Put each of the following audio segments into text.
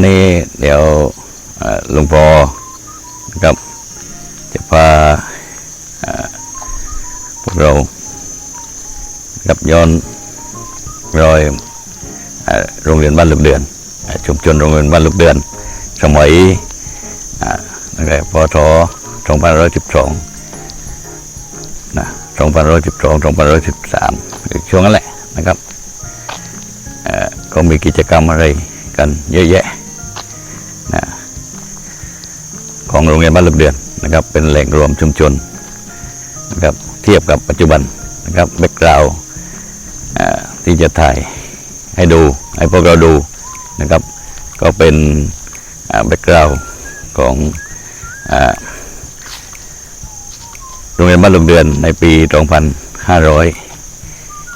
นนี้เดี๋ยวหลวงพ่อนะครับจะพาพวกเรากับย้อนรอยโรงเรียนบ้านลูกเดือน ชุมชนโรงเรียนบ้านลูกเดือน สมัยอ่าตั้งแต่พศ2512นะ2512 2513 ช่วงนั้นแหละนะครับก็มีกิจกรรมอะไรกันเยอะแยะ ของโรงเรียนบ้านลูกเดือนนะครับ เป็นแหล่งรวมชุมชนนะครับเทียบกับปัจจุบันนะครับแบ็กกราวที่จะถ่ายให้ดูให้พวกเราดูนะครับ ก็เป็นแบ็กกราวของโรงเรียนบ้านลูกเดือนในปี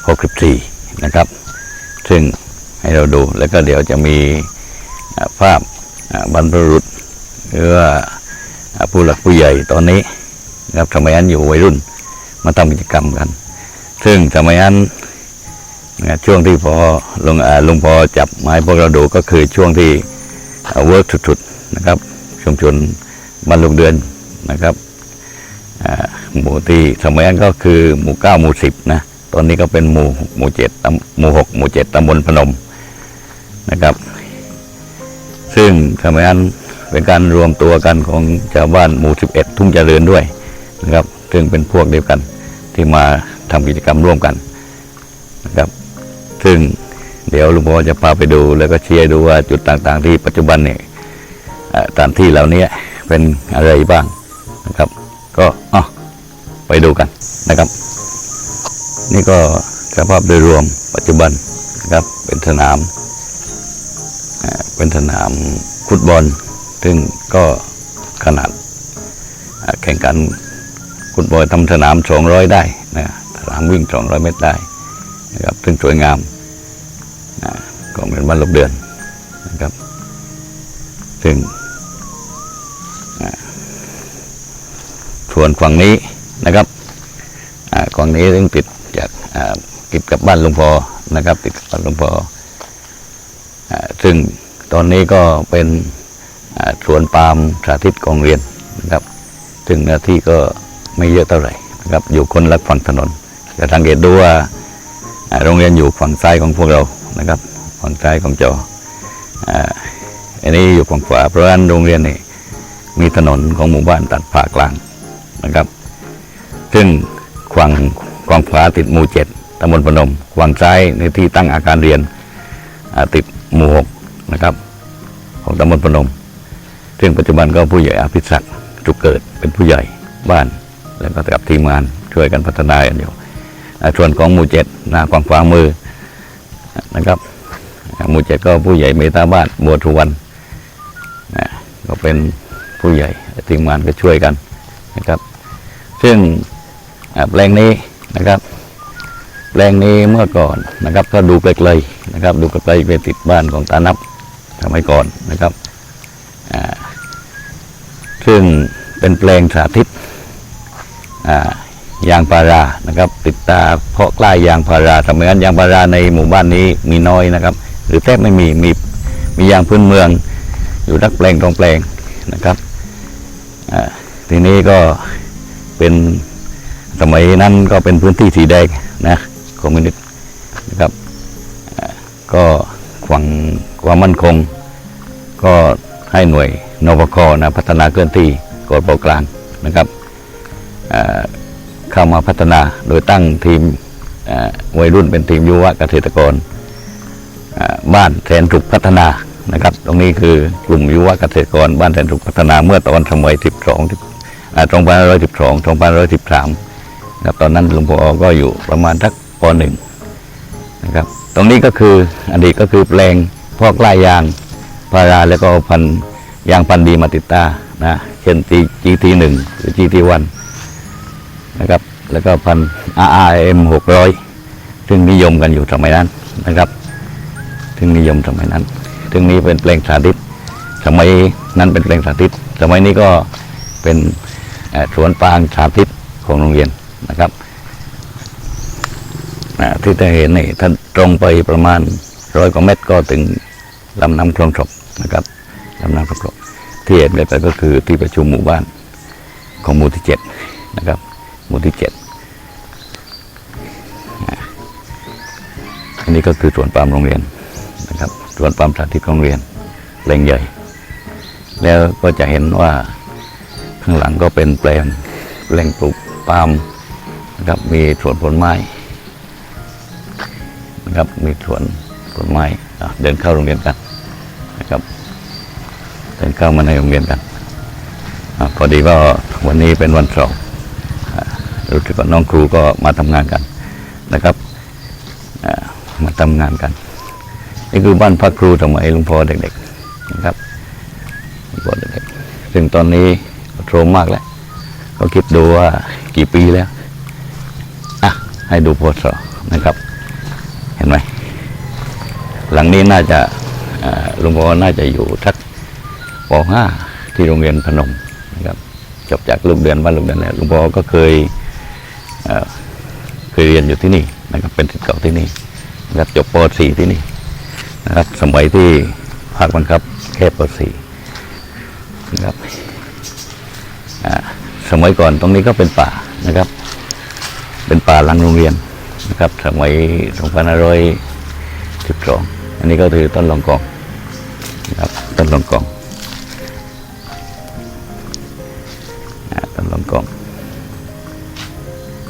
2564 นะครับ ซึ่งให้เราดูแล้วก็เดี๋ยวจะมีภาพบรรพบุรุษหรือว่า ผู้หลักผู้ใหญ่ตอนนี้นะครับสมัยนั้นอยู่วัยรุ่น มาทำกิจกรรมกัน ซึ่งสมัยนั้นนะช่วงที่พอลุงอาลุงพอจับไม้พวกเราดูก็คือช่วงที่เวิร์กสุดๆนะครับ ชุมชนบ้านลูกเดือนนะครับหมู่ที่สมัยนั้นก็คือหมู่เก้าหมู่สิบนะตอนนี้ก็เป็นหมู่หมู่เจ็ดหมู่หกหมู่เจ็ดตำบลพนมนะครับ ซึ่งสมัยนั้น เป็นการรวมตัวกันของชาวบ้านหมู่สิบเอ็ดทุ่งเจริญด้วยนะครับซึ่งเป็นพวกเดียวกันที่มาทำกิจกรรมร่วมกันนะครับ ซึ่งเดี๋ยวลุงพ่อจะพาไปดูแล้วก็เชียร์ดูว่าจุดต่างๆ ที่ปัจจุบันเนี่ยสถานที่เหล่านี้เป็นอะไรบ้างนะครับ ก็อะไปดูกันนะครับ นี่ก็สภาพโดยรวมปัจจุบันนะครับเป็นสนามเป็นสนามฟุตบอล ซึ่งก็ขนาดแข่งขันฟุตบอลทำสนาม 200 ได้นะสนามวิ่ง 200 เมตรได้นะครับซึ่งสวยงามนะก็เป็นบ้านลบเดือนนะครับ ซึ่งอ่าส่วนฝั่งนี้นะครับฝั่งนี้ซึ่งติดจากติดกับบ้านลวงพอนะครับ ติดกับบ้านลวงพออซึ่งตอนนี้ก็เป็น สวนปาล์มสาธิตของเรียนนะครับ ซึ่งหน้าที่ก็ไม่เยอะเท่าไหร่นะครับ อยู่คนละฝั่งถนนจะสังเกตดูว่าโรงเรียนอยู่ฝั่งซ้ายของพวกเรานะครับ ฝั่งซ้ายของจออันนี้อยู่ฝั่งขวาเพราะฉะนั้นโรงเรียนนี่มีถนนของหมู่บ้านตัดผ่ากลางนะครับ ซึ่งฝั่งฝั่งขวาติดหมู่เจ็ดตำบลพนมฝั่งซ้ายในที่ตั้งอาคารเรียนติดหมู่หกนะครับ ของตำบลพนม ซึ่งปัจจุบันก็ผู้ใหญ่อภิศักดิ์จุกเกิดเป็นผู้ใหญ่บ้าน แล้วก็กับทีมงานช่วยกันพัฒนากันอยู่อาส่วนของหมู่เจ็ดหน้าฝั่งขวามือนะครับ หมู่เจ็ดก็ผู้ใหญ่เมตตาบ้านบัวทุวันนะก็เป็นผู้ใหญ่ทีมงานก็ช่วยกันนะครับ ซึ่งแปลงนี้นะครับ แปลงนี้เมื่อก่อนนะครับก็ดูไกลๆนะครับ ดูไกลๆไปติดบ้านของตานับสมัยก่อนนะครับ ซึ่งเป็นแปลงสาธิตยางพารานะครับ ติดตาเพาะกล้ายางพาราสมัยนั้นยางพาราในหมู่บ้านนี้มีน้อยนะครับ หรือแทบไม่มีมีมียางพื้นเมือง อยู่นักแปลงตรงแปลงนะครับทีนี้ก็เป็นสมัยนั้นก็เป็นพื้นที่สีแดงนะคอมมิวนิสต์นะครับก็ฝั่งความมั่นคง ก็ให้หน่วย นปคนะพัฒนาเคลื่อนที่กดปกลางนะครับเข้ามาพัฒนาโดยตั้งทีมวัยรุ่นเป็นทีมยุวเกษตรกรบ้านแสนสุขพัฒนานะครับ ตรงนี้คือกลุ่มยุวเกษตรกรบ้านแสนสุขพัฒนาเมื่อตอนสมัย 12อ่า2512 2513นะครับตอนนั้นหลวงพ่อก็อยู่ประมาณสักปหนึ่งนะครับตรงนี้ก็คืออดีตก็คือแปลงพวกลายยางพาราแล้วก็พันธุ์ ยางพันดีมาติดตานะเช่น GT หนึ่งหรือ GT วันนะครับ แล้วก็พันธุ์ RRM 600ซึ่งนิยมกันอยู่สมัยนั้นนะครับซึ่งนิยมสมัยนั้นซึ่งนี้เป็นแปลงสาธิต สมัยนั้นเป็นแปลงสาธิต สมัยนี้ก็เป็นสวนปางสาธิตของโรงเรียนนะครับที่จะเห็นนี่ท่านตรงไปประมาณร้อยกว่าเมตรก็ถึงลำน้ำคลองศกนะครับ ลำน้ำคลองศกที่เห็นไปก็คือที่ประชุมหมู่บ้านของหมู่ที่เจ็ดนะครับ หมู่ที่เจ็ดอันนี้ก็คือสวนปาล์มโรงเรียนนะครับสวนปาล์มสาธิตของโรงเรียนแปลงใหญ่ แล้วก็จะเห็นว่าข้างหลังก็เป็นแปลงแปลงปลูกปาล์มนะครับมีสวนผลไม้นะครับมีสวนผลไม้เดินเข้าโรงเรียนกันนะครับ นเข้ามาในโรงเรียนกันอพอดีว่าวันนี้เป็นวันเสาร์อ่ารู้สึกว่าน้องครูก็มาทำงานกันนะครับมาทำงานกันนี่คือบ้านพักครูสมัยหลวงพ่อเด็กๆนะครับบทเด็กๆซึ่งตอนนี้โทรมมากแล้ว ก็คิดดูว่ากี่ปีแล้วอะให้ดูโพสต์นะครับ เห็นไหมหลังนี้น่าจะหลุงพ่อน่าจะอยู่ทัก ป .5 ที่โรงเรียนพนมนะครับจบจากลูกเดือนบ้านลูกเดือนแล้วหลุงพ่อก็เคยเเคยเรียนอยู่ที่นี่นะครับเป็นศิษย์เก่าที่นี่นะครับจบป .4 ที่นี่นะครับสมัยที่ภาคบังคับแค่ป .4 นะครับสมัยก่อนตรงนี้ก็เป็นป่านะครับ เป็นป่าหลังโรงเรียนนะครับ สมัย2512อันนี้ก็คือต้นลองกองนะครับต้นลองกอง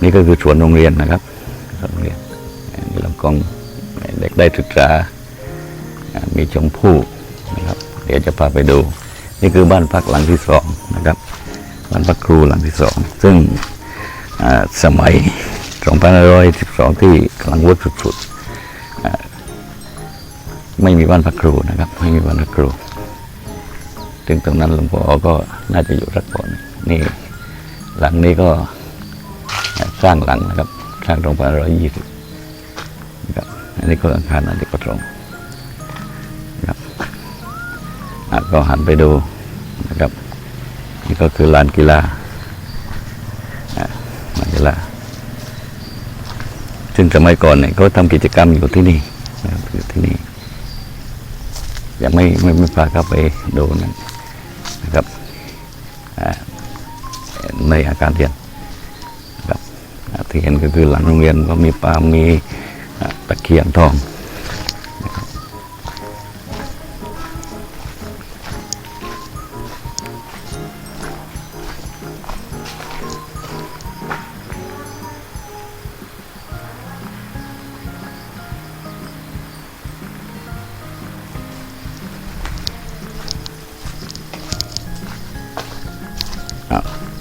นี่ก็คือสวนโรงเรียนนะครับสวนโรงเรียนนนี้ลองกองเด็กได้ศึกษา มีชมพู่นะครับ เดี๋ยวจะพาไปดู นี่คือบ้านพักหลังที่สองนะครับ บ้านพักครูหลังที่สอง ซึ่งสมัย 2512 ที่กำลังเวิร์กสุดๆ ไม่มีบ้านพักครูนะครับ ไม่มีบ้านพักครู ถึงตรงนั้นหลวงพ่อก็น่าจะอยู่รักก่อนนี่หลังนี้ก็ สร้างหลังนะครับ สร้าง2520นะครับอันนี้ก็อาคารอเนกประสงค์นะครับอะก็หันไปดูนะครับ นี่ก็คือลานกีฬาอะลานกีฬาซึ่งสมัยก่อนเนี่ยเขาทำกิจกรรมอยู่ที่นี่นะครับอยู่ที่นี่ยังไม่ไม่ไม่พาเข้าไปดูนะนะครับอ่าในอาคารเรียน ที่เห็นก็คือหลังโรงเรียนก็มีปาล์มมีอ่าตะเคียนทอง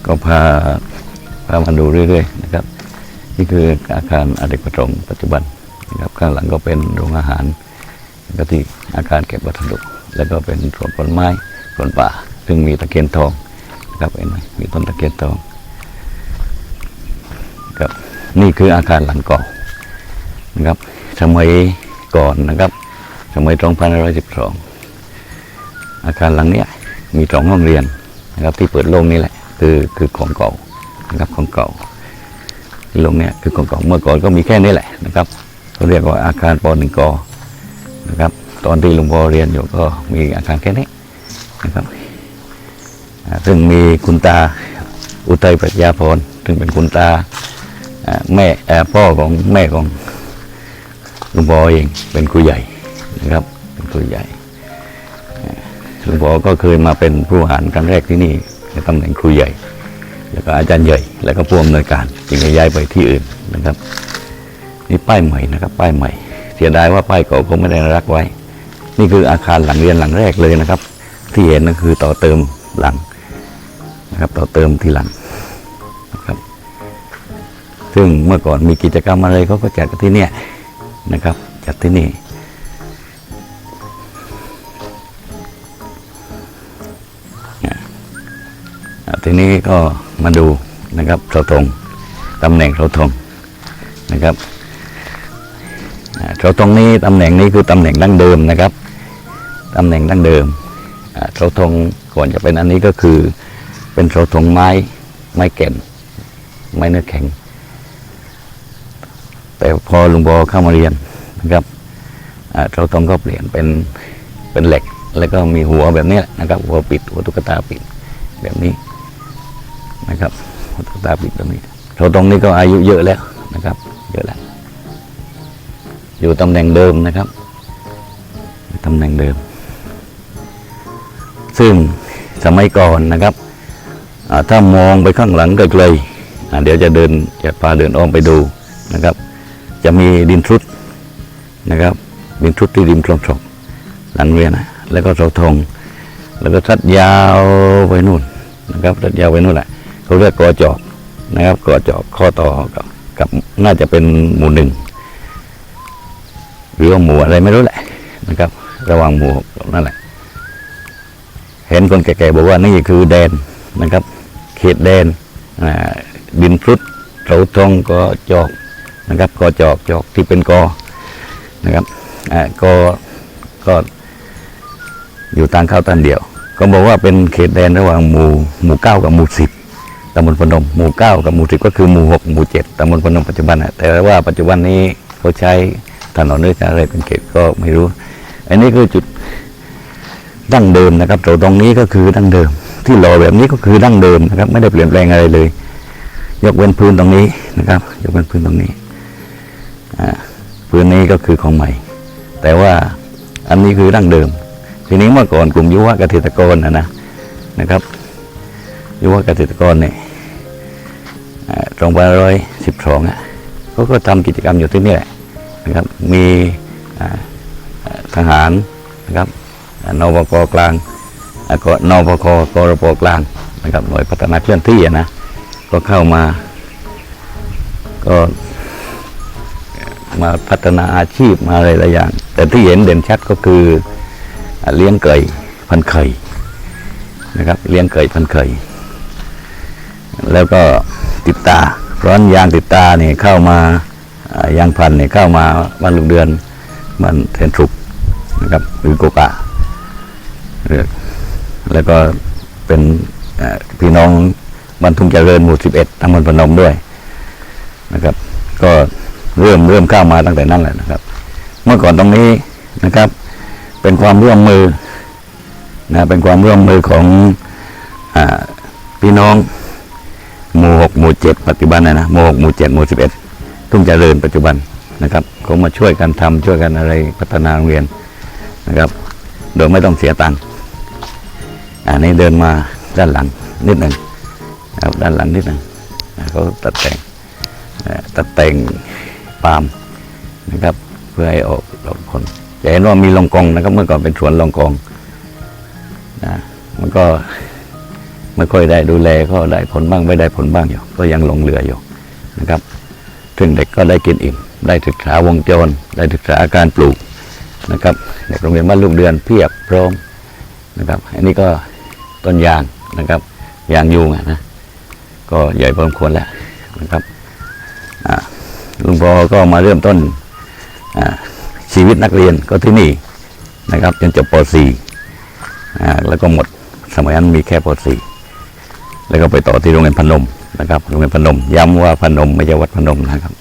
ก็พาพามาดูเรื่อยๆนะครับ นี่คืออาคารอเนกประสงค์ปัจจุบันนะครับข้างหลังก็เป็นโรงอาหารก็ที่อาคารเก็บวัสดุแล้วก็เป็นสวนผลไม้สวนป่า ซึ่งมีตะเคียนทองนะครับเห็นไหมมีต้นตะเคียนทองครับนี่คืออาคารหลังเก่านะครับสมัยก่อนนะครับ สมัย2512 อาคารหลังเนี้ยมีสองห้องเรียนนะครับที่เปิดโล่งนี่แหละ คือคือของเก่านะครับของเก่า ล่งเนี้ยคือของเก่าเมื่อก่อนก็มีแค่นี้แหละนะครับเขาเรียกว่าอาคารปหนึ่งกนะครับ ตอนที่หลวงพ่อเรียนอยู่ก็มีอาคารแค่นี้นะครับซึ่งมีคุณตาอุทัยปรัชญาพรซึ่งเป็นคุณตาแม่พ่อของแม่ของหลวงพ่อเองเป็นครูใหญ่นะครับเป็นครูใหญ่หลวงพ่อก็เคยมาเป็นผู้หารครั้งแรกที่นี่ในตำแหน่งครูใหญ่ แล้วก็อาจารย์ใหญ่ แล้วก็ผู้อำนวยการจึงย้ายไปที่อื่นนะครับ นี่ป้ายใหม่นะครับ ป้ายใหม่ เสียดายว่าป้ายเก่าคงไม่ได้รักไว้ นี่คืออาคารหลังเรียนหลังแรกเลยนะครับ ที่เห็นก็คือต่อเติมหลังนะครับ ต่อเติมทีหลังนะครับ ซึ่งเมื่อก่อนมีกิจกรรมอะไรเขาก็จัดกันที่เนี่ยนะครับ จัดที่นี่ ทีนี้ก็มาดูนะครับเสาธงตำแหน่งเสาธงนะครับเสาธงนี้ตำแหน่งนี้คือตำแหน่งดั้งเดิมนะครับตำแหน่งดั้งเดิมเสาธงก่อนจะเป็นอันนี้ก็คือเป็นเสาธงไม้ไม้แก่นไม้เนื้อแข็ง แต่พอลุงบอเข้ามาเรียนนะครับเสาธงก็เปลี่ยนเป็นเป็นเหล็ก แล้วก็มีหัวแบบนี้นะครับหัวปิดหัวตุ๊กตาปิดแบบนี้ นะครับหัวตาปิดแบบนี้เสาธงนี้ก็อายุเยอะแล้วนะครับ เยอะแล้ว อยู่ตำแหน่งเดิมนะครับตำแหน่งเดิม ซึ่งสมัยก่อนนะครับถ้ามองไปข้างหลังไกลๆเดี๋ยวจะเดินจะพาเดินอ้อมไปดูนะครับ จะมีดินทรุดนะครับดินทรุดที่ริมคลองศกหลังเรียนนะแล้วก็เสาธงแล้วก็ทัดยาวไปนู่นนะครับทัดยาวไปนู่นแหละ เขาเรียกกอจอกนะครับกอจอกข้อต่อกับกับน่าจะเป็นหมู่หนึ่งหรือว่าหมู่อะไรไม่รู้แหละนะครับ ระหว่างหมู่กับนั่นแหละ เห็นคนแก่ๆบอกว่านี่คือแดนนะครับ เขตแดนดินพุดเสาทองก็จอกนะครับกอจอกจอกที่เป็นกอนะครับอ่าก็ก็อยู่ทางเข้าตันเดียว ก็บอกว่าเป็นเขตแดนระหว่างหมู่หมู่เก้ากับหมู่สิบ ตำบลพนมหมู่เก้ากับหมู่สิบก็คือหมู่หกหมู่เจ็ดตำบลพนมปัจจุบันนะแต่ว่าปัจจุบันนี้เขาใช้ถนนด้วยการอะไรเป็นเขตก็ไม่รู้ อันนี้คือจุดดั้งเดิมนะครับตรงตรงนี้ก็คือดั้งเดิม ที่หล่อแบบนี้ก็คือดั้งเดิมนะครับ ไม่ได้เปลี่ยนแปลงอะไรเลย ยกเว้นพื้นตรงนี้นะครับ ยกเว้นพื้นตรงนี้พื้นนี้ก็คือของใหม่ แต่ว่าอันนี้คือดั้งเดิม ทีนี้เมื่อก่อนกลุ่มยุวเกษตรกรนะนะนะครับยุวเกษตรกรเนี่ย ตรงพันร้อยสิบสองอะเขาก็ทำกิจกรรมอยู่ที่นี่แหละนะครับ มีทหารนะครับนวกกลางก็นวคกรปกลางนะครับหน่วยพัฒนาเคลื่อนที่อะนะก็เข้ามา ก็มาพัฒนาอาชีพมาอะไรหลายอย่าง แต่ที่เห็นเด่นชัดก็คือเลี้ยงไก่พันไข่นะครับ เลี้ยงไก่พันไข่ แล้วก็ติดตาร้อนยางติดตาเนี่ยเข้ามายางพันเนี่ยเข้ามาบ้านลูกเดือนบ้านเทนทรุปนะครับหรือโกกาแล้วก็เป็นพี่น้องบรรทุงเจริญหมู่11ตำบลพนมด้วยนะครับ ก็เริ่มเริ่มเข้ามาตั้งแต่นั้นแหละนะครับ เมื่อก่อนตรงนี้นะครับ เป็นความร่วมมือนะเป็นความร่วมมือของอพี่น้อง หมู่6หมู่7ปัจจุบันนะนะหมู่6หมู่7หมู่11ทุ่งเจริญปัจจุบันนะครับเขามาช่วยกันทำช่วยกันอะไรพัฒนาโรงเรียนนะครับ โดยไม่ต้องเสียตังค์อันนี้เดินมาด้านหลังนิดหนึ่งนะครับด้านหลังนิดหนึ่งเขาตัดแต่งตัดแต่งปาล์มนะครับเพื่อให้ออกดอกผลจะเห็นว่ามีลองกองนะครับ เมื่อก่อนเป็นสวนลองกองนะมันก็ ไม่ค่อยได้ดูแลก็ได้ผลบ้างไม่ได้ผลบ้างอยู่ ก็ยังหลงเหลืออยู่นะครับซึ่งเด็กก็ได้กินอิ่ม ได้ศึกษาวงจร ได้ศึกษาการปลูกนะครับเด็กโรงเรียนบ้านลูกเดือนเพียบพร้อมนะครับ อันนี้ก็ต้นยางนะครับ ยางยูงนะก็ใหญ่พอสมควรแล้วนะครับลุงพอก็มาเริ่มต้นชีวิตนักเรียนก็ที่นี่นะครับ จนจบป .4 แล้วก็หมดสมัยนั้นมีแค่ป .4 แล้วก็ไปต่อที่โรงเรียนพนมนะครับโรงเรียนพนม ย้ำว่าพนมไม่ใช่วัดพนมนะครับ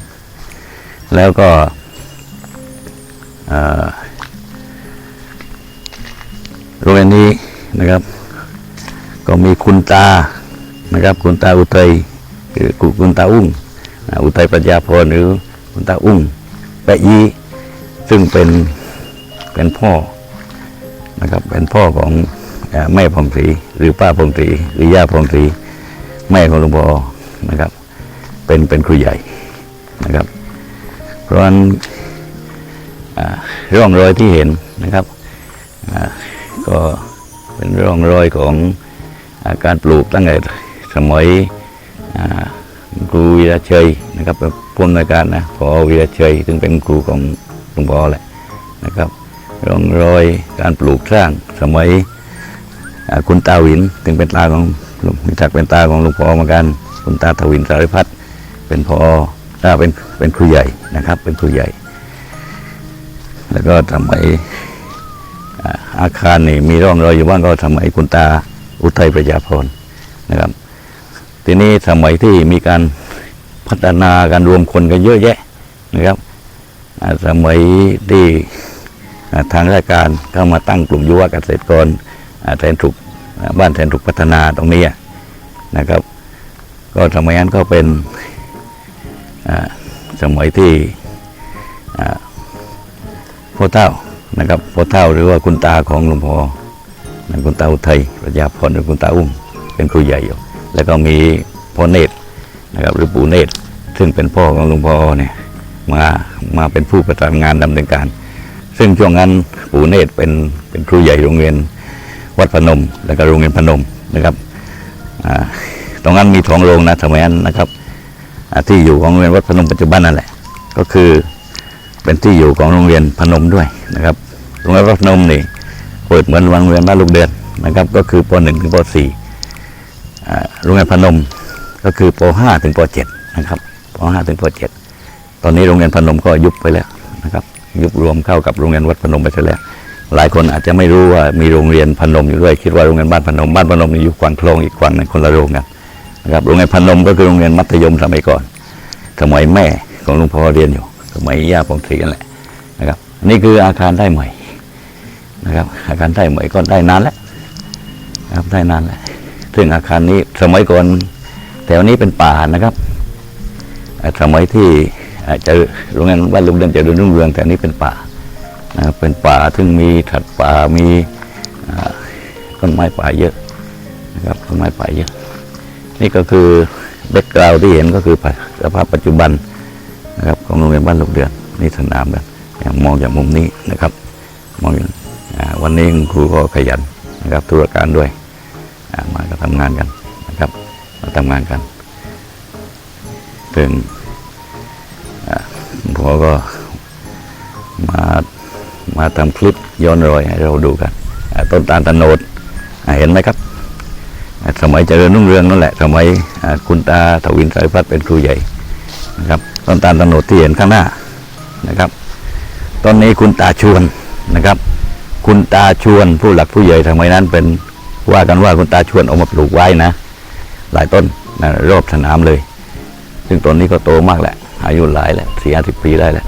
แล้วก็โรงเรียนนี้นะครับ ก็มีคุณตานะครับ คุณตาอุทัยหรือคุณตาอุ้งอ่าอุทัยปัญญาพรหรือคุณตาอุ้งแปะยีซึ่งเป็นเป็นพ่อนะครับเป็นพ่อของ แม่พงศรีหรือป้าพงศรีหรือย่าพงศรีแม่ของหลวงพ่อนะครับ เป็นเป็นครูใหญ่นะครับ เพราะฉะนั้นร่องรอยที่เห็นนะครับก็เป็นร่องรอยของอาการปลูกตั้งแต่สมัยครูวีระเชยนะครับเป็นผู้อำนวยการนะพอวีระเชยซึ่งเป็นครูของหลวงพ่อแหละนะครับ ร่องรอยการปลูกสร้างสมัย คุณตาวินซึ่งเป็นตาของลุงมีศักเป็นตาของหลุงพ่อเหมือนกัน คุณตาทวินสาริพัฒน์เป็นพออ่าเป็นเป็นครูใหญ่นะครับ เป็นครูใหญ่ แล้วก็ทำไมอาคารนี่มีร่องรอยอยู่บ้างก็ทำไมคุณตาอุทัยประยาพรนะครับ ทีนี้สมัยที่มีการพัฒนาการรวมคนกันเยอะแยะนะครับสมัยที่ทางราชการเข้ามาตั้งกลุ่มยุวเกษตรกรแทนถูก บ้านแทนถูกพัฒนาตรงนี้นะครับ ก็สมัยนั้นก็เป็นสมัยที่พ่อเท่านะครับพ่อเท่าหรือว่าคุณตาของหลวงพ่อคุณตาอุทัยประยาพรหรือคุณตาอุ้มเป็นครูใหญ่อยู่ แล้วก็มีพ่อเนตรนะครับหรือปู่เนตรซึ่งเป็นพ่อของหลวงพ่อเนี่ยมามาเป็นผู้ประสานงานดำเนินการ ซึ่งช่วงนั้นปู่เนตรเป็นเป็นครูใหญ่โรงเรียน วัดพนม แล้วก็โรงเรียนพนมนะครับตรงนั้นมีท้องโรงนะสมัยนั้นนะครับที่อยู่ของโรงเรียนวัดพนมปัจจุบันนั่นแหละ ก็คือเป็นที่อยู่ของโรงเรียนพนมด้วยนะครับโรงเรียนวัดพนมนี่เปิดเหมือนโรงเรียนบ้านลูกเดือนนะครับ ก็คือป .1 ถึงป .4 อ่โรงเรียนพนมก็คือป .5 ถึงป .7 นะครับป .5 ถึงป .7 ตอนนี้โรงเรียนพนมก็ยุบไปแล้วนะครับ ยุบรวมเข้ากับโรงเรียนวัดพนมไปแล้ว หลายคนอาจจะไม่รู้ว่ามีโรงเรียนพนมอยู่ด้วย คิดว่าโรงเรียนบ้านพนมบ้านพนมนี่อยู่กวางคลองอีกกวางหนึงคนละโรงกันนะครับโรงเรียนพนมก็คือโรงเรียนมัธยมสมัยก่อนสมัยแม่ของลวงพ่อเรียนอยู่สมัยย่าปองศรีกันแหละนะครับนี่คืออาคารได้ใหม่นะครับ อาคารได้ใหม่ก็ได้นานแล้วครับได้นานแล้วซึ่งอาคารนี้สมัยก่อนแถวนี้เป็นป่านะครับสมัยที่อาเจอโรงเรียนบ้านลุงเดินจริญรุ่งเรืองแถวนี้เป็นป่า นะครับเป็นป่าซึ่งมีถัดป่ามีต้นไม้ป่าเยอะนะครับต้นไม้ป่าเยอะ นี่ก็คือแบ็กกราวที่เห็นก็คือสภาพปัจจุบันนะครับของโรงเรียนบ้านลูกเดือนนี่สนามกันอย่างมองจากมุมนี้นะครับมองอย่างวันนี้ครูก็ขยันนะครับธุรการด้วยมาก็ทำงานกันนะครับมาทำงานกันซึ่งอ่าหลวงก็มา มาทำคลิปย้อนรอยให้เราดูกันต้นตาลตะโนดเห็นไหมครับ สมัยเจริญรุ่งเรืองนั่นแหละสมัยคุณตาทวินสายพัฒน์เป็นครูใหญ่นะครับต้นตาลตะโนดที่เห็นข้างหน้านะครับตอนนี้คุณตาชวนนะครับ คุณตาชวนผู้หลักผู้ใหญ่สมัยนั้นเป็นว่ากันว่าคุณตาชวนเออกมาปลูกไว้นะ หลายต้นนะรอบสนามเลย ซึ่งต้นนี้ก็โตมากแหละ อายุหลายแหล้วสี่ห้าสิบปีได้แล้ว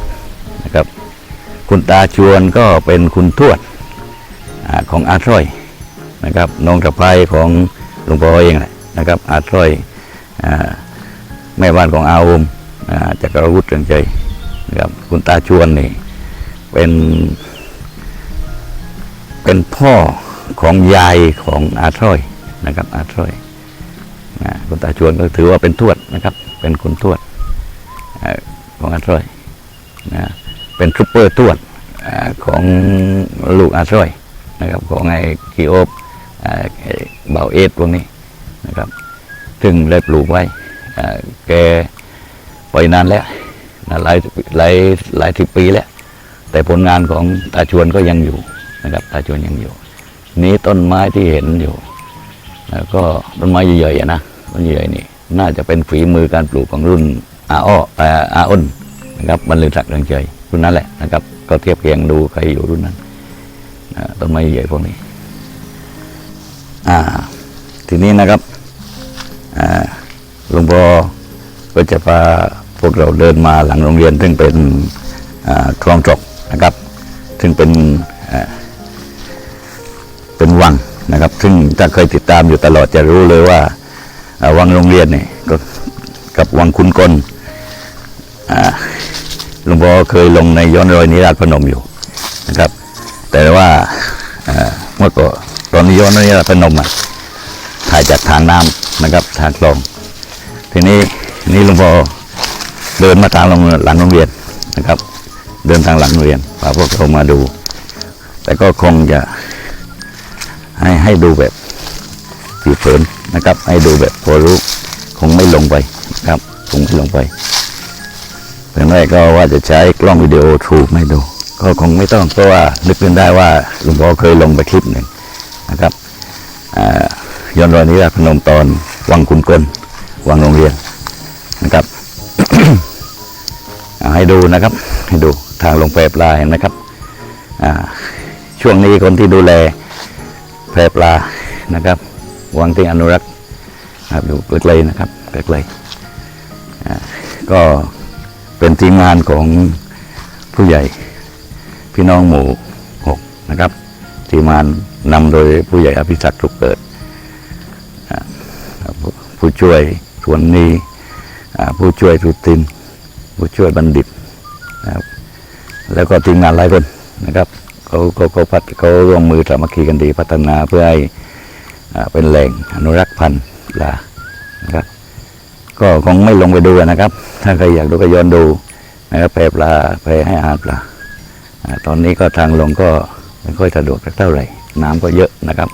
นะครับ คุณตาชวนก็เป็นคุณทวดอของอาทร้อยนะครับน้องกระพายของหลวงพ่อเองแหละนะครับ อาทร้อยอแม่บ้านของอาอมอ่าจักรวุฒิเรืองใจนะครับคุณตาชวนนี่เป็น เป็นพ่อของยายของอาทร้อยนะครับ อาทร้อยคุณตาชวนก็ถือว่าเป็นทวดนะครับ เป็นคุณทวดของอาทร้อยนะ เป็นทรูปเปอร์ทวดของลูกอาทร้อยนะครับของไอ้กีโอบเอ่อไอ้เบาเอสพวกนี้นะครับ ซึ่งได้ปลูกไว้แกไปนานแล้วหลายหลายหลายสิบปีแล้ว แต่ผลงานของตาชวนก็ยังอยู่นะครับตาชวนยังอยู่ นี้ต้นไม้ที่เห็นอยู่แล้วก็ต้นไม้ใหญ่ๆนะต้นใหญ่นี่น่าจะเป็นฝีมือการปลูกของรุ่นอาอ้ออาอ้นนะครับบรรลือศักดิ์เรืองใจ รุ่นนั้นแหละนะครับ ก็เทียบเคียงดูใครอยู่รุ่นนั้นต้นไม้ใหญ่พวกนี้ อ่า ทีนี้นะครับอ่าหลวงพ่อก็จะพาพวกเราเดินมาหลังโรงเรียน ซึ่งเป็นคลองจกนะครับ ซึ่งเป็นเป็นวังนะครับ ซึ่งถ้าเคยติดตามอยู่ตลอดจะรู้เลยว่าวังโรงเรียนเนี่ยก็กับวังคุณกลอ่า หลวงพ่อเคยลงในย้อนรอยนิราชพนมอยู่นะครับ แต่ว่าเมื่อก่อนตอนนี้ย้อนรอยนิราชพนมอะถ่ายจากทางน้ำนะครับทางคลองทีนี้นี่หลวงพ่อเดินมาทางหลังโรงเรียนนะครับ เดินทางหลังโรงเรียนพาพวกเรามาดู แต่ก็คงจะให้ให้ดูแบบผิวเผินนะครับ ให้ดูแบบพอรู้คงไม่ลงไปนะครับ คงไม่ลงไป เพื่อนแรกก็ว่าจะใช้กล้องวิดีโอถูไม่ดู ก็คงไม่ต้องเพราะว่านึกขึ้นได้ว่าหลวงพ่อเคยลงไปคลิปหนึ่งนะครับย้อนรอยนิราชพนมตอนวังคุณกลวังโรงเรียนนะครับให้ดูนะครับ ให้ดูทางลงแพปลาเห็นไหมครับช่วงนี้คนที่ดูแลแพปลานะครับวังที่อนุรักษ์นะครับอยู่เกิดเลยนะครับเกิดเลยก็ เป็นทีมงานของผู้ใหญ่พี่น้องหมู่หกนะครับ ทีมงานนำโดยผู้ใหญ่อภิศักดิ์ทุกเกิด ผู้ช่วยสวนนีผู้ช่วยสุติน ผู้ช่วยบัณฑิตนะครับแล้วก็ทีมงานหลายคนนะครับเขาเขาเขาพัฒเขาร่วมมือสามัคคีกันดีพัฒนาเพื่อให้เป็นแหล่งอนุรักษ์พันธุ์ปลานะครับ ก็คงไม่ลงไปดูนะครับ ถ้าใครอยากดูก็ย้อนดูนะครับแพปลาแพให้อาหารปลาตอนนี้ก็ทางลงก็ไม่ค่อยสะดวกเท่าไหร่ น้ำก็เยอะนะครับ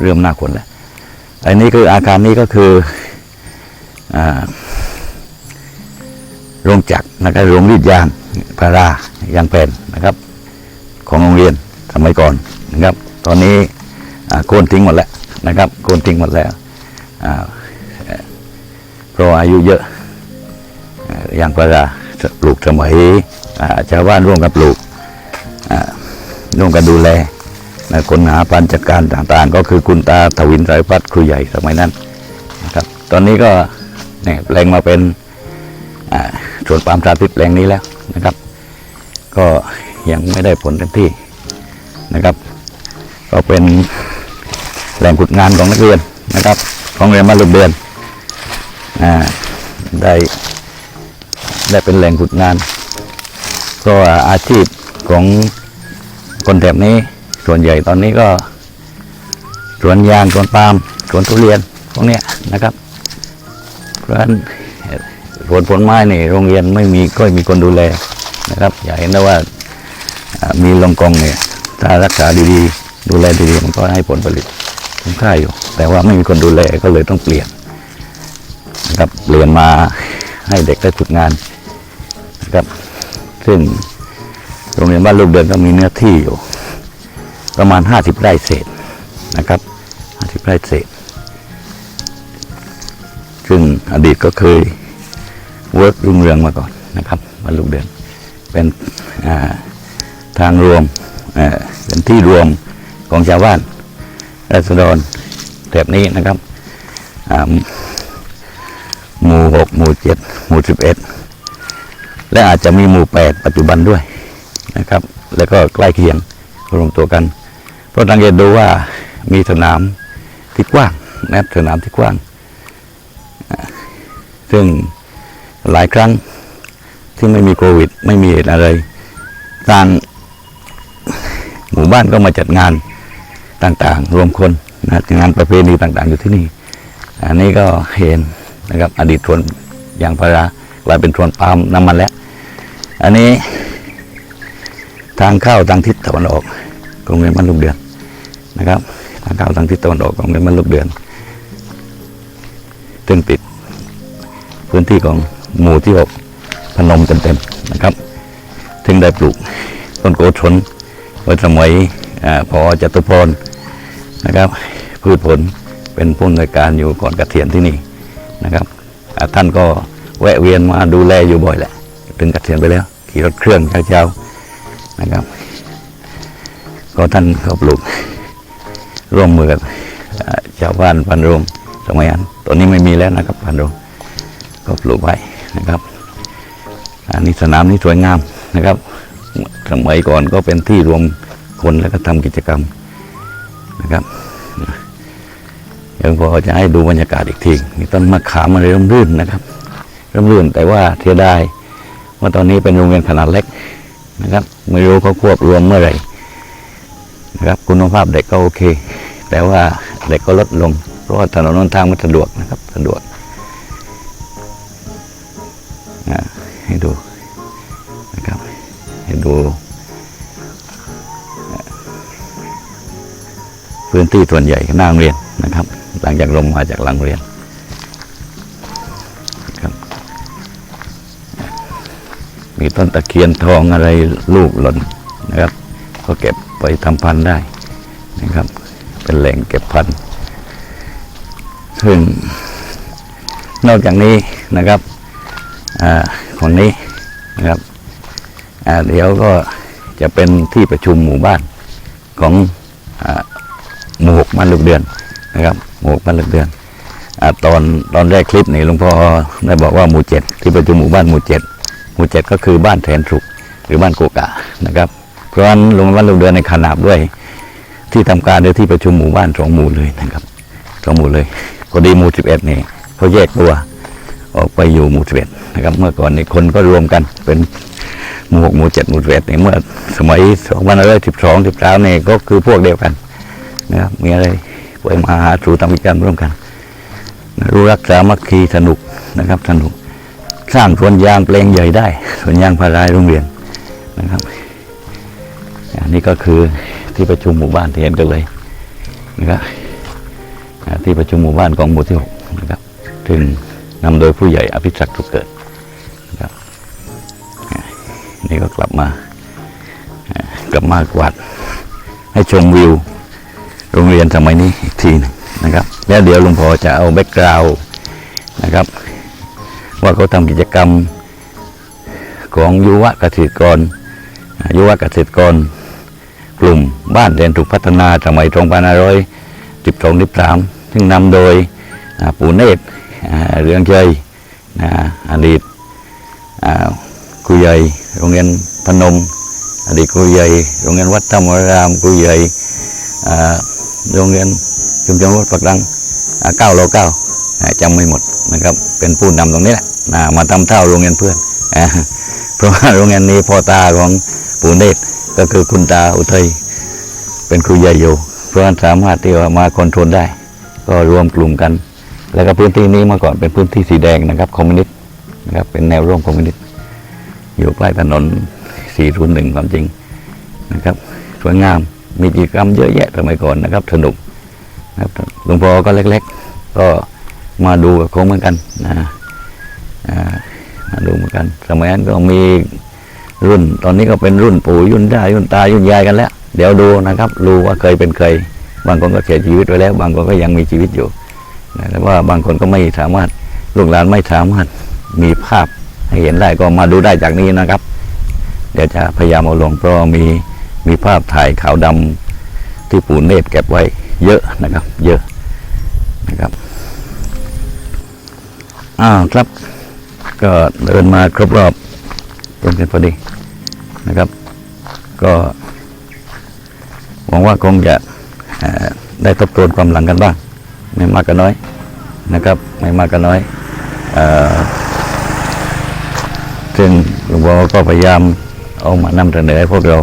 เริ่มหน้าฝนแล้วอันนี้คืออาการนี้ก็คืออ่าโรงจักรนะครับโรงรีดยางพารายางแผ่นนะครับ ของโรงเรียนสมัยก่อนนะครับ ตอนนี้โค่นทิ้งหมดแล้วนะครับโค่นทิ้งหมดแล้วอ่า เราอายุเยอะอ่ายางพาราปลูกสมัยชาวบ้านร่วมกันปลูกร่วมกันดูแลคนหาพันจัดการต่างๆ ก็คือคุณตาทวินสายพัฒน์ครูใหญ่สมัยนั้นนะครับ ตอนนี้ก็เนี่ยแปลงมาเป็นส่วนปาล์มสาธิตแปลงนี้แล้วนะครับ ก็ยังไม่ได้ผลเต็มที่นะครับ ก็เป็นแหล่งขุดงานของนักเรียนนะครับ ของเรียนมาลุเดือน อ่าได้ได้เป็นแหล่งขุดงานเพราะว่าอาชีพของคนแถบนี้ส่วนใหญ่ตอนนี้ก็สวนยางสวนปาล์มสวนทุเรียนพวกเนี้ยนะครับ เพราะฉะนั้นสวนผลไม้นี่โรงเรียนไม่มีก็มีคนดูแลนะครับอย่าเห็นนะว่าอ่ามีลงกองเนี่ยถ้ารักษาดีๆ ดูแลดีๆมันก็ให้ผลผลิตคุ้มค่าอยู่ แต่ว่าไม่มีคนดูแลก็เลยต้องเปลี่ยน นะครับเปลี่ยนมาให้เด็กได้ฝึกงานนะครับ ซึ่งโรงเรียนบ้านลูกเดือนก็มีเนื้อที่อยู่ ประมาณ 50 ไร่เศษนะครับ 50 ไร่เศษ ซึ่งอดีตก็เคยเวิร์กรุ่งเรืองมาก่อนนะครับบรรลุเดือนเป็นาทางรวมเอ่อเป็นที่รวมของชาวบ้านราษฎรแถบนี้นะครับ หมู่หกหมู่เจ็ดหมู่สิบเอ็ดและอาจจะมีหมู่แปดปัจจุบันด้วยนะครับ แล้วก็ใกล้เคียงรวมตัวกัน เพราะสังเกตดูว่ามีสนามที่กว้างนะครับสนามที่กว้าง ซึ่งหลายครั้งที่ไม่มีโควิด ไม่มีเหตุอะไรทางหมู่บ้านก็มาจัดงานต่างๆ รวมคนนะงานประเพณีต่างๆ อยู่ที่นี่ อันนี้ก็เห็น นะครับ อดีตทวนยางพารากลายเป็นทวนปาล์มน้ำมันแล้ว อันนี้ ทางเข้าทางทิศตะวันออกของโรงเรียนบ้านลูกเดือนนะครับ ทางเข้าทางทิศตะวันออกของโรงเรียนบ้านลูกเดือนซึ่งติด พื้นที่ของหมู่ที่หกพนมเต็มๆนะครับถึงได้ปลูกต้นโกชนไว้สมัยอพอจตุพรนะครับ พืชผลเป็นผู้อำนวยการอยู่ก่อนกระเกษียณที่นี่ นะครับท่านก็แวะเวียนมาดูแลอยู่บ่อยแหละ ถึงเกษียณไปแล้ว ขี่รถเครื่องเช้าๆนะครับ ก็ท่านก็ปลูกร่วมมือกับชาวบ้านพันโรงสมัยนั้นตอนนี้ไม่มีแล้วนะครับพันโรงก็ปลูกไว้นะครับ อันนี้สนามนี้สวยงามนะครับ สมัยก่อนก็เป็นที่รวมคนแล้วก็ทำกิจกรรมนะครับ ยวพอจะให้ดูบรรยากาศอีกทีมีต้นมะขามอะไรร่มรื่นนะครับร่มรื่นแต่ว่าเสียดายว่าตอนนี้เป็นโรงเรียนขนาดเล็กนะครับ ไม่รู้เขาควบรวมเมื่อไหร่นะครับคุณภาพเด็กก็โอเค แต่ว่าเด็กก็ลดลง เพราะว่าถนนนทางมันสะดวกนะครับสะดวกให้ดูนะครับให้ดู พื้นที่ส่วนใหญ่หน้าโรงเรียนนะครับ หลังจากลงมาจากหลังเรียนครับมีต้นตะเคียนทองอะไรลูกหล่นนะครับ ก็เก็บไปทำพันธุ์ได้นะครับ เป็นแหล่งเก็บพันธุ์ซึ่งนอกจากนี้นะครับอ่าคนนี้นะครับเดี๋ยวก็จะเป็นที่ประชุมหมู่บ้านของอหมู่หกบ้านลูกเดือน นะครับหมู่หกบ้านลูกเดือนอตอนตอนแรกคลิปนี่หลวงพ่อได้บอกว่าหมู่เจ็ดที่ประชุมหมู่บ้านหมู่เจ็ดหมู่เจ็ดก็คือบ้านแทนสุขหรือบ้านโกกะนะครับ เพราะฉะนั้นหลวงบ้านลูกเดือนในขนาบด้วย ที่ทำการในที่ประชุมหมู่บ้านสองหมู่เลยนะครับสองหมู่เลยพอดีหมู่สิบเอ็ดนี่เขาแยกตัวออกไปอยู่หมู่สิบเอ็ดนะครับเมื่อก่อนนี่คนก็รวมกันเป็นหมู่หกหมู่เจ็ดหมู่สิบเอ็ดนี่เมื่อสมัยสองพันห้าร้อยสิบสองสิบสามนี่ก็คือพวกเดียวกันนะครับมีอะไร ไปมาหาสู่ทำกิจกรรมร่วมกัน รู้รักสามัคคีสนุกนะครับสนุก สร้างสวนยางเปลงใหญ่ได้สวนยางพารายโรงเรียนนะครับอันนี้ก็คือที่ประชุมหมู่บ้านที่เห็นกันเลยนะครับที่ประชุมหมู่บ้านของหมู่ที่หกนะครับถึงนำโดยผู้ใหญ่อภิศักดิ์สุขเกิดนะครับนี่ก็กลับมาอ่ากลับมากวาดให้ชมวิว โรงเรียนสมัยนี้อีกทีหนึงนะครับ แล้วเดี๋ยวหลวงพ่อจะเอาแบ็กกราวด์นะครับ ว่าเขาทำกิจกรรมของยุวเกษตรกร ยุวเกษตรกร กลุ่มบ้านเรียนถูกพัฒนาสมัย2512 13ซึ่งนำโดยปู่เนตรเรืองเชยนะอดีตครูใหญ่โรงเรียนพนม อดีตครูใหญ่โรงเรียนวัดธรรมรามครูใหญ่ โรงเรียนชุมชนวัดปักดังเก้าโลเก้าจำไม่หมดนะครับเป็นผู้นำตรงนี้แหละมาทำเท่าโรงเรียนเพื่อนเพราะว่าโรงเรียนนี้พ่อตาของปู่เนตรก็คือคุณตาอุทัยเป็นครูใหญ่อยู่เพราะฉะนั้นสามารถที่ว่ามาคอนโทรลได้ ก็รวมกลุ่มกัน แล้วก็พื้นที่นี้เมื่อก่อนเป็นพื้นที่สีแดงนะครับคอมมิวนิสต์นะครับเป็นแนวร่วมคอมมิวนิสต์อยู่ใกล้ถนน401ความจริงนะครับสวยงาม มีกิจกรรมเยอะแยะสมัยก่อนนะครับ สนุกนะครับหลวงพ่อก็เล็ก ๆ ก็มาดูกับเขาเหมือนกันนะมาดูเหมือนกัน สมัยนั้นก็มีรุ่น ตอนนี้ก็เป็นรุ่นปู่รุ่นย่ารุ่นตารุ่นยายกันแล้ว เดี๋ยวดูนะครับรู้ว่าเคยเป็นเคย บางคนก็เสียชีวิตไปแล้ว บางคนก็ยังมีชีวิตอยู่นะแต่ว่าบางคนก็ไม่สามารถลูกหลานไม่สามารถมีภาพให้เห็นได้ก็มาดูได้จากนี้นะครับ เดี๋ยวจะพยายามเอาลงเพราะมี มีภาพถ่ายขาวดำที่ปู่เนตรเก็บไว้เยอะนะครับ เยอะนะครับอ้าวครับ ก็เดินมาครบรอบรวมกันพอดีนะครับ ก็หวังว่าคงจะได้ทบทวนความหลังกันบ้าง ไม่มากก็น้อยนะครับ ไม่มากก็น้อยซึ่งหลวงพ่อก็พยายามเอามานำเสนอให้พวกเรา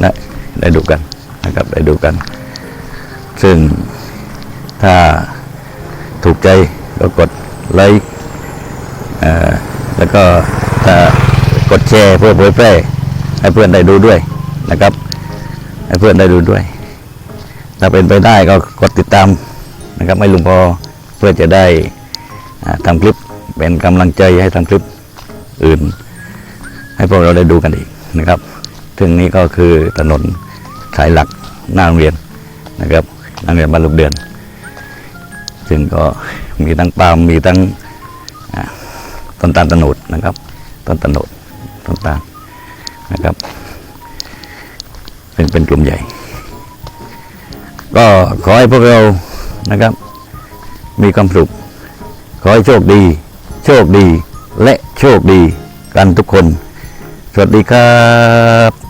ได้ได้ดูกันนะครับได้ดูกัน ซึ่งถ้าถูกใจก็กดไลค์แล้วก็ถ้ากดแชร์เพื่อเผยแพร่ให้เพื่อนได้ดูด้วยนะครับ ให้เพื่อนได้ดูด้วย ถ้าเป็นไปได้ก็กดติดตามนะครับให้ลุงพอเพื่อจะได้อ่าทำคลิปเป็นกำลังใจให้ทำคลิปอื่น ให้พวกเราได้ดูกันอีกนะครับ ซึ่งนี้ก็คือถนนสายหลักหน้าโรงเรียนนะครับหน้าโรงเรียนบ้านลูกเดือน ซึ่งก็มีทั้งปาล์มมีทั้งต้นตาลตะโนดนะครับ ต้นตะโนดต้นตาลนะครับเป็นเป็นกลุ่มใหญ่ ก็ขอให้พวกเรานะครับ มีความสุขขอให้โชคดี โชคดีและโชคดีกันทุกคน สวัสดีครับ